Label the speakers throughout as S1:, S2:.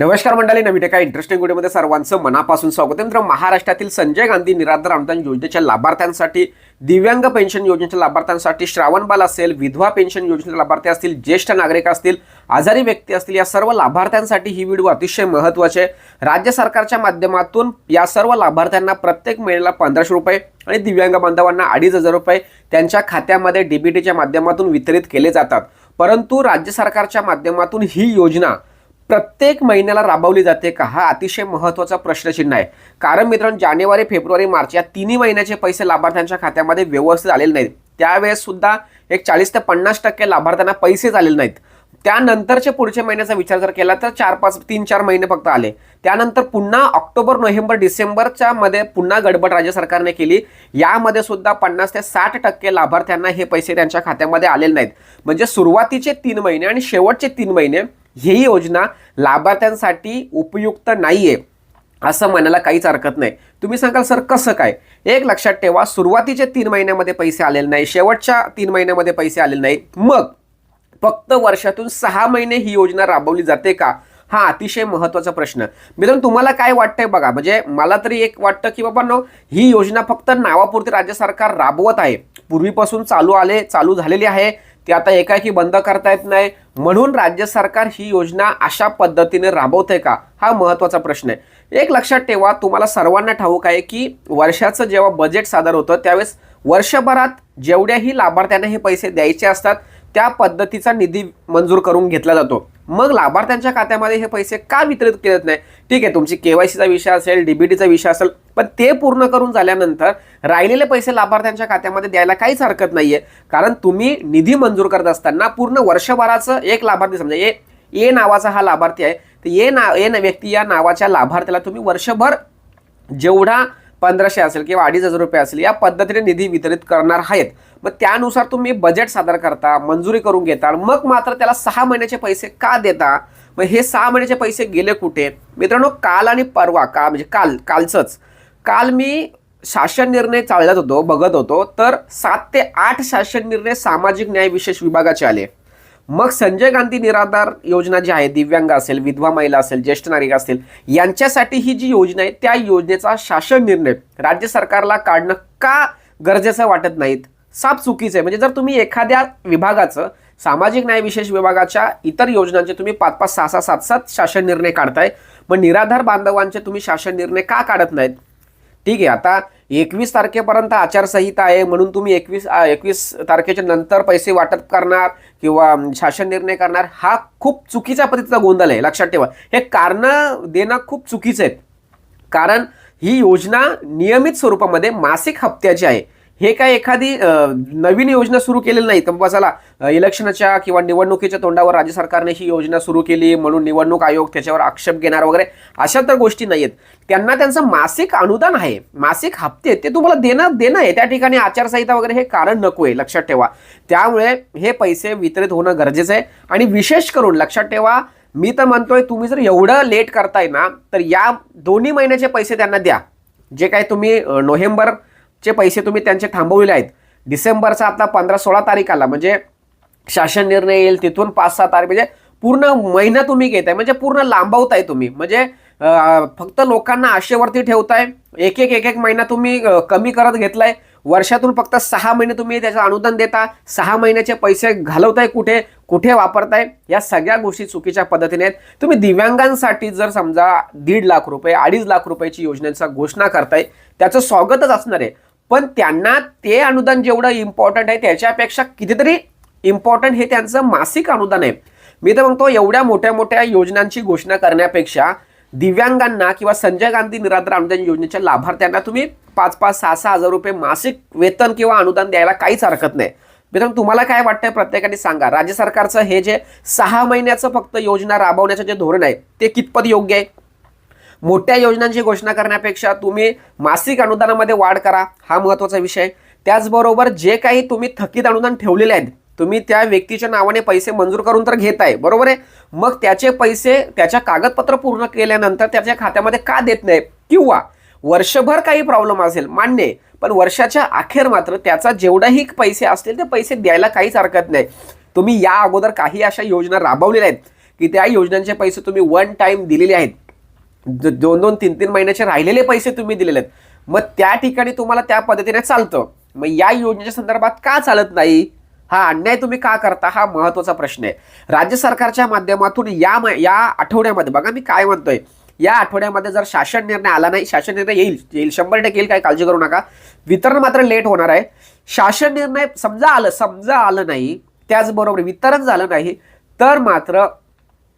S1: नमस्कार मंडळी नवीन एका इंटरेस्टिंग व्हिडिओमध्ये सर्वांचं मनापासून स्वागत आहे. मित्र महाराष्ट्रातील संजय गांधी निराधार अनुदान योजनेच्या लाभार्थ्यांसाठी दिव्यांग पेन्शन योजनेच्या लाभार्थ्यांसाठी श्रावणबाल असेल विधवा पेन्शन योजनेचे लाभार्थी असतील ज्येष्ठ नागरिक असतील आजारी व्यक्ती असतील या सर्व लाभार्थ्यांसाठी ही व्हिडिओ अतिशय महत्त्वाचे आहे. राज्य सरकारच्या माध्यमातून या सर्व लाभार्थ्यांना प्रत्येक महिन्याला पंधराशे रुपये आणि दिव्यांग बांधवांना अडीच हजार रुपये त्यांच्या खात्यामध्ये डीबीटीच्या माध्यमातून वितरित केले जातात. परंतु राज्य सरकारच्या माध्यमातून ही योजना प्रत्येक महिन्याला राबवली जाते का? हा अतिशय महत्त्वाचा प्रश्नचिन्ह आहे. कारण मित्रांनो जानेवारी फेब्रुवारी मार्च या तिन्ही महिन्याचे पैसे लाभार्थ्यांच्या खात्यामध्ये व्यवस्थित आलेले नाहीत. त्यावेळेस सुद्धा एक चाळीस ते पन्नास टक्के लाभार्थ्यांना पैसेच आलेले नाहीत. त्यानंतरचे पुढच्या महिन्याचा विचार जर केला तर चार पाच तीन चार महिने फक्त आले. त्यानंतर पुन्हा ऑक्टोबर नोव्हेंबर डिसेंबरच्या मध्ये पुन्हा गडबड राज्य सरकारने केली. यामध्ये सुद्धा पन्नास ते साठ टक्के लाभार्थ्यांना हे पैसे त्यांच्या खात्यामध्ये आलेले नाहीत. म्हणजे सुरुवातीचे तीन महिने आणि शेवटचे तीन महिने ही योजना लाभार्थ्यांसाठी उपयुक्त नाही आहे असं म्हणायला काहीच हरकत नाही. तुम्ही सांगाल सर कसं काय? एक लक्षात ठेवा सुरुवातीचे तीन महिन्यामध्ये पैसे आलेले नाही शेवटच्या तीन महिन्यामध्ये पैसे आलेले नाहीत. मग फक्त वर्षातून सहा महिने ही योजना राबवली जाते का? हा अतिशय महत्त्वाचा प्रश्न. मित्रांनो तुम्हाला काय वाटतंय बघा? म्हणजे मला तरी एक वाटतं की बाबा नो ही योजना फक्त नावापुरती राज्य सरकार राबवत आहे. पूर्वीपासून चालू आले चालू झालेली आहे. ती आता एकाएकी बंद करता येत नाही. म्हणून राज्य सरकार ही योजना अशा पद्धतीने राबवते का? हा महत्त्वाचा प्रश्न आहे. एक लक्षात ठेवा तुम्हाला सर्वांना ठाऊक आहे की वर्षाचं जेव्हा बजेट सादर होतं त्यावेळेस वर्षभरात जेवढ्याही लाभार्थ्यांना हे पैसे द्यायचे असतात त्या पद्धतीचा निधी मंजूर करून घेतला जातो. मग लाभार्थ्यांच्या खात्यामध्ये हे पैसे का वितरित केले जात नाही? ठीक आहे तुमची केवायसीचा विषय असेल डीबीटीचा विषय असेल पण ते पूर्ण करून झाल्यानंतर राहिलेले पैसे लाभार्थ्यांच्या खात्यामध्ये द्यायला काहीच हरकत नाहीये. कारण तुम्ही निधी मंजूर करत असताना पूर्ण वर्षभराचं एक लाभार्थी समजा ए ए नावाचा हा लाभार्थी आहे तर ए ना ए व्यक्ती या नावाच्या लाभार्थ्याला तुम्ही वर्षभर जेवढा पंधराशे असेल किंवा अडीच हजार रुपये असेल या पद्धतीने निधी वितरित करणार आहेत. मग त्यानुसार तुम्ही बजेट सादर करता मंजुरी करून घेता मग मात्र त्याला सहा महिन्याचे पैसे का देता? मग हे सहा महिन्याचे पैसे गेले कुठे? मित्रांनो काल आणि परवा का म्हणजे काल कालचंच. काल मी शासन निर्णय चालत होतो बघत होतो तर सात ते आठ शासन निर्णय सामाजिक न्याय विशेष विभागाचे आले. मग संजय गांधी निराधार योजना जी आहे दिव्यांग असेल विधवा महिला असेल ज्येष्ठ नागरिक असतील यांच्यासाठी ही जी योजना आहे त्या योजनेचा शासन निर्णय राज्य सरकारला काढणं का गरजेचं वाटत नाहीत? साप चुकीचं आहे. म्हणजे जर तुम्ही एखाद्या विभागाचं सामाजिक न्याय विशेष विभागाच्या इतर योजनांचे तुम्ही पाच पाच सहा सहा सात सात शासन निर्णय काढताय मग निराधार बांधवांचे तुम्ही शासन निर्णय का काढत नाहीत? ठीक आहे आता एकवीस तारखेपर्यंत आचारसंहिता आहे म्हणून तुम्ही एकवीस एकवीस तारखेच्या नंतर पैसे वाटप करणार किंवा शासन निर्णय करणार हा खूप चुकीचा पद्धतीचा गोंधळ आहे. लक्षात ठेवा. हे कारणं देणं खूप चुकीचं आहे. कारण ही योजना नियमित स्वरूपामध्ये मासिक हप्त्याची आहे. हे काय एखादी नवीन योजना सुरू केलेली नाही? तर चला इलेक्शनच्या किंवा निवडणुकीच्या तोंडावर राज्य सरकारने ही योजना सुरू केली म्हणून निवडणूक आयोग त्याच्यावर आक्षेप घेणार वगैरे अशा तर गोष्टी नाही आहेत त्यांना त्यांचं मासिक अनुदान आहे मासिक हप्ते ते तुम्हाला देणं देणं आहे. त्या ठिकाणी आचारसंहिता वगैरे हे कारण नको आहे लक्षात ठेवा. त्यामुळे हे पैसे वितरित होणं गरजेचं आहे. आणि विशेष करून लक्षात ठेवा मी तर म्हणतोय तुम्ही जर एवढं लेट करताय ना तर या दोन्ही महिन्याचे पैसे त्यांना द्या. जे काय तुम्ही नोव्हेंबर चे पैसे तुम्ही त्यांचे थांबवलेले आहेत. डिसेंबरचा आता पंधरा सोळा तारीख आला म्हणजे शासन निर्णय येईल तिथून पाच सहा तारीख म्हणजे पूर्ण महिना तुम्ही घेताय म्हणजे पूर्ण लांबवताय तुम्ही. म्हणजे फक्त लोकांना आशेवरती ठेवताय. एक एक एक एक महिना तुम्ही कमी करत घेतलाय. वर्षातून फक्त सहा महिने तुम्ही त्याचं अनुदान देता. सहा महिन्याचे पैसे घालवताय कुठे कुठे वापरताय? या सगळ्या गोष्टी चुकीच्या पद्धतीने आहेत. तुम्ही दिव्यांगांसाठी जर समजा दीड लाख रुपये अडीच लाख रुपयाची योजनेचा घोषणा करताय त्याचं स्वागतच असणार आहे. पण त्यांना ते अनुदान जेवढं इम्पॉर्टंट आहे त्याच्यापेक्षा कितीतरी इम्पॉर्टंट हे त्यांचं मासिक अनुदान आहे. मी तर म्हणतो एवढ्या मोठ्या मोठ्या योजनांची घोषणा करण्यापेक्षा दिव्यांगांना किंवा संजय गांधी निराधार अनुदान योजनेच्या लाभार्थ्यांना तुम्ही पाच पाच सहा सहा हजार रुपये मासिक वेतन किंवा अनुदान द्यायला काहीच हरकत नाही. मित्रांनो तुम्हाला काय वाटतंय प्रत्येकाने सांगा. राज्य सरकारचं हे जे सहा महिन्याचं फक्त योजना राबवण्याचं जे धोरण आहे ते कितपत योग्य आहे? मोठ्या योजनांची घोषणा करण्यापेक्षा तुम्ही मासिक अनुदानामध्ये वाढ करा हा महत्त्वाचा विषय. त्याचबरोबर जे काही तुम्ही थकीत अनुदान ठेवलेले आहेत तुम्ही त्या व्यक्तीच्या नावाने पैसे मंजूर करून तर घेताय बरोबर आहे? मग त्याचे पैसे त्याच्या कागदपत्र पूर्ण केल्यानंतर त्याच्या खात्यामध्ये का देत नाही किंवा वर्षभर काही प्रॉब्लेम असेल मान्य आहे. पण वर्षाच्या अखेर मात्र त्याचा जेवढाही पैसे असतील ते पैसे द्यायला काहीच हरकत नाही. तुम्ही या अगोदर काही अशा योजना राबवलेल्या आहेत की त्या योजनांचे पैसे तुम्ही वन टाईम दिलेले आहेत. दोन दोन तीन तीन महिन्याचे राहिलेले पैसे तुम्ही दिलेले आहेत मग त्या ठिकाणी तुम्हाला त्या पद्धतीने चालतं. मग या योजनेच्या संदर्भात का चालत नाही? हा अन्याय तुम्ही का करता? हा महत्त्वाचा प्रश्न आहे. राज्य सरकारच्या माध्यमातून या म- या आठवड्यामध्ये बघा मी काय म्हणतोय. या आठवड्यामध्ये जर शासन निर्णय आला नाही शासन निर्णय येईल येईल. शंभर टक्के येईल काय काळजी करू नका. वितरण मात्र लेट होणार आहे. शासन निर्णय समजा आलं समजा आलं नाही त्याचबरोबर वितरण झालं नाही तर मात्र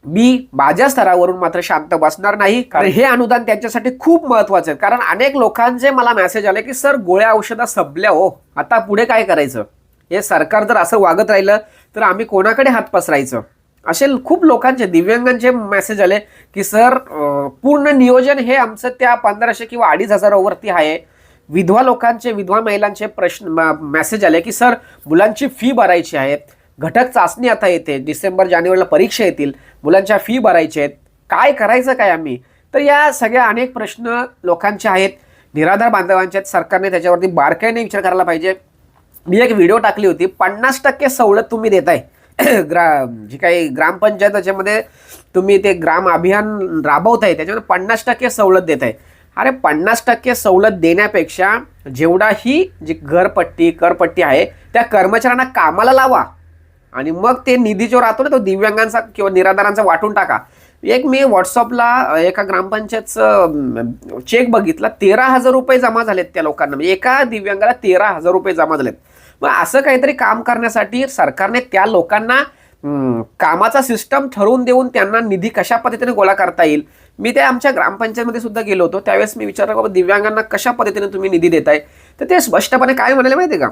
S1: मी माझ्या स्तरावरून मात्र शांत बसणार नाही कारण हे. अनुदान त्यांच्यासाठी खूप महत्वाचं आहे. कारण अनेक लोकांचे मला मेसेज आले की सर गोळ्या औषधा संपल्या हो. आता पुढे काय करायचं? हे सरकार जर असं वागत राहिलं तर आम्ही कोणाकडे हात पसरायचं? असे खूप लोकांचे दिव्यांगांचे मेसेज आले की सर पूर्ण नियोजन हे आमचं त्या पंधराशे किंवा अडीच हजारावरती आहे. विधवा लोकांचे विधवा महिलांचे प्रश्न मेसेज आले की सर मुलांची फी भरायची आहे. घटक चाचणी आता येते डिसेंबर जानेवारीला परीक्षा येतील मुलांच्या फी भरायच्या आहेत. काय करायचं काय आम्ही? तर या सगळ्या अनेक प्रश्न लोकांचे आहेत. निराधार बांधवांचे आहेत. सरकारने त्याच्यावरती बारकाईने विचार करायला पाहिजे. मी एक व्हिडिओ टाकली होती. पन्नास टक्के सवलत तुम्ही देताय. ग्रा जी काही ग्रामपंचायत त्याच्यामध्ये तुम्ही ते ग्राम अभियान राबवताय त्याच्यामध्ये पन्नास टक्के सवलत देत आहे अरे पन्नास टक्के सवलत देण्यापेक्षा जेवढा ही जी घरपट्टी करपट्टी आहे त्या कर्मचाऱ्यांना कामाला लावा. आणि मग ते निधी जो राहतो ना तो दिव्यांगांचा किंवा निराधारांचा वाटून टाका. एक मी व्हॉट्सअपला एका ग्रामपंचायतचं चेक बघितला तेरा हजार रुपये जमा झालेत त्या लोकांना. म्हणजे एका दिव्यांगाला तेरा हजार रुपये जमा झालेत. मग असं काहीतरी काम करण्यासाठी सरकारने त्या लोकांना कामाचा सिस्टम ठरवून देऊन त्यांना निधी कशा पद्धतीने गोळा करता येईल? मी त्या आमच्या ग्रामपंचायतमध्ये सुद्धा गेलो होतो. त्यावेळेस मी विचारलं बाबा दिव्यांगांना कशा पद्धतीने तुम्ही निधी देताय? तर ते स्पष्टपणे काय म्हणाले माहिती आहे का?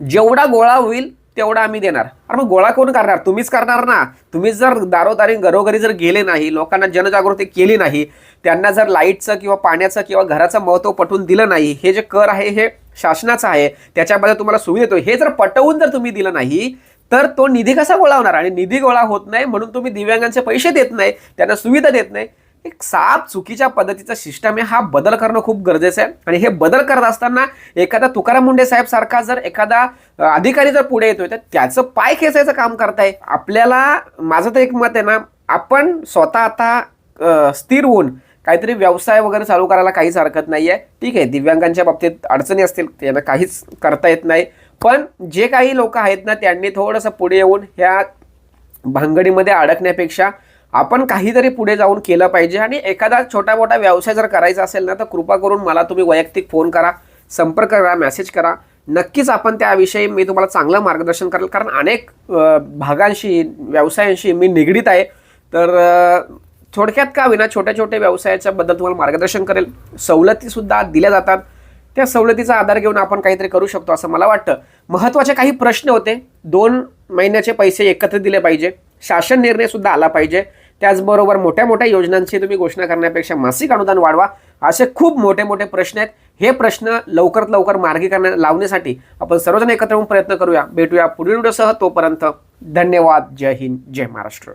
S1: जेवढा गोळा होईल तेवढा आम्ही देणार. अरे मग गोळा कोण करणार? तुम्हीच करणार ना. तुम्हीच जर दारोदारी घरोघरी जर गेले नाही लोकांना जनजागृती केली नाही त्यांना जर लाईटचं किंवा पाण्याचं किंवा घराचं महत्त्व पटवून दिलं नाही हे जे कर आहे हे शासनाचं आहे त्याच्याबद्दल तुम्हाला सुविधा येतो हे जर पटवून जर तुम्ही दिलं नाही तर तो निधी कसा गोळा होणार? आणि निधी गोळा होत नाही म्हणून तुम्ही दिव्यांगांचे पैसे देत नाही त्यांना सुविधा देत नाही. एक साप चुकीच्या पद्धतीचा सिस्टम आहे. हा बदल करणं खूप गरजेचं आहे. आणि हे बदल करत असताना एखादा तुकाराम मुंडे साहेब सारखा जर एखादा अधिकारी जर पुढे येतोय तर त्याचं पाय खेचायचं काम करताय. आपल्याला माझं तर एक मत आहे ना आपण स्वतः आता स्थिर होऊन काहीतरी व्यवसाय वगैरे चालू करायला काहीच हरकत नाही आहे ठीक आहे दिव्यांगांच्या बाबतीत अडचणी असतील त्यांना काहीच करता येत नाही. पण जे काही लोक आहेत ना त्यांनी थोडंसं पुढे येऊन ह्या भांगडीमध्ये अडकण्यापेक्षा आपण काहीतरी पुढे जाऊन केलं पाहिजे आणि एखादा छोटा मोठा व्यवसाय जर करायचा असेल ना तर कृपा करून मला तुम्ही वैयक्तिक फोन करा संपर्क करा मेसेज करा. नक्कीच आपण त्याविषयी मी तुम्हाला चांगलं मार्गदर्शन करेल कारण अनेक भागांशी व्यवसायांशी मी निगडीत आहे. तर थोडक्यात का विना छोट्या छोट्या व्यवसायाच्या बद्दल तुम्हाला मार्गदर्शन करेल. सवलतीसुद्धा दिल्या जातात. त्या सवलतीचा आधार घेऊन आपण काहीतरी करू शकतो असं मला वाटतं. महत्त्वाचे काही प्रश्न होते. दोन महिन्याचे पैसे एकत्र दिले पाहिजे. शासन निर्णयसुद्धा आला पाहिजे. त्याचबरोबर मोठ्या मोठ्या योजनांची तुम्ही घोषणा करण्यापेक्षा मासिक अनुदान वाढवा. असे खूप मोठे मोठे प्रश्न आहेत. हे प्रश्न लवकरात लवकर मार्गी करण्या लावण्यासाठी आपण सर्वजण एकत्र येऊन प्रयत्न करूया. भेटूया पुढील व्हिडिओसह. तोपर्यंत धन्यवाद. जय हिंद. जय महाराष्ट्र.